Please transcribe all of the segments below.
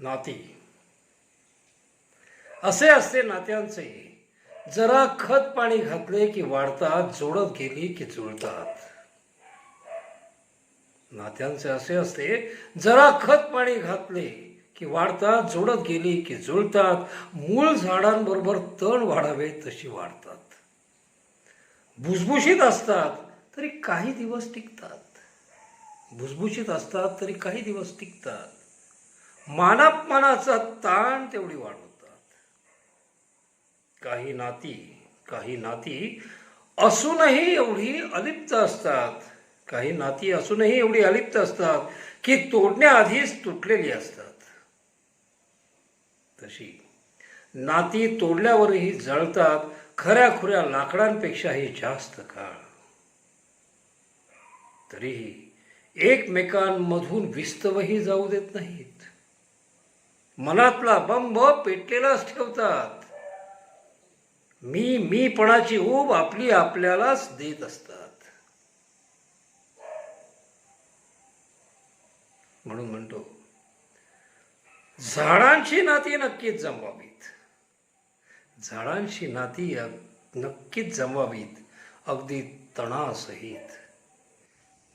नाती. असे असते नात्यांचे. जरा खत पाणी घातले की वाढतात जोडत गेली की जुळतात. नात्यांचे असे असते जरा खत पाणी घातले की वाढतात जोडत गेली की जुळतात मूळ झाडांबरोबर तण वाढावे तशी वाढतात. भुसभुशीत असतात तरी काही दिवस टिकतात. भुसभुशीत असतात तरी काही दिवस टिकतात. मानापमानाचा ताण तेवढी वाढवतात. काही नाती काही नाती असूनही एवढी अलिप्त असतात. काही नाती असूनही एवढी अलिप्त असतात की तोडण्याआधीच तुटलेली असतात. तशी नाती तोडल्यावरही जळतात खऱ्या खुऱ्या लाकडांपेक्षाही जास्त काळ. तरीही एकमेकांमधून विस्तवही जाऊ देत नाहीत. मनातला बंब पेटलेलाच ठेवतात. मी मीपणाची ऊब आपली आपल्यालाच देत असतात. म्हणून म्हणतो झाडांची नाती नक्कीच जमवावीत. झाडांची नाती नक्कीच जमवावीत. अगदी तणासहित.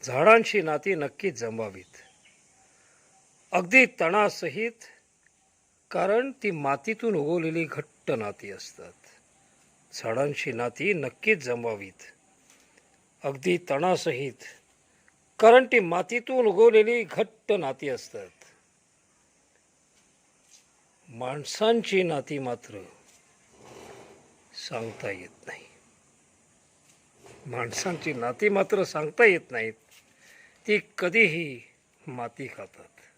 झाडांची नाती नक्कीच जमवावीत. अगदी तणासहित कारण ती मातीतून उगवलेली घट्ट नाती असतात. झाडांची नाती नक्कीच जमवावीत. अगदी तणासहित. कारण ती मातीतून उगवलेली घट्ट नाती असतात. माणसांची नाती मात्र सांगता येत नाही. माणसांची नाती मात्र सांगता येत नाहीत. ती कधीही माती खातात.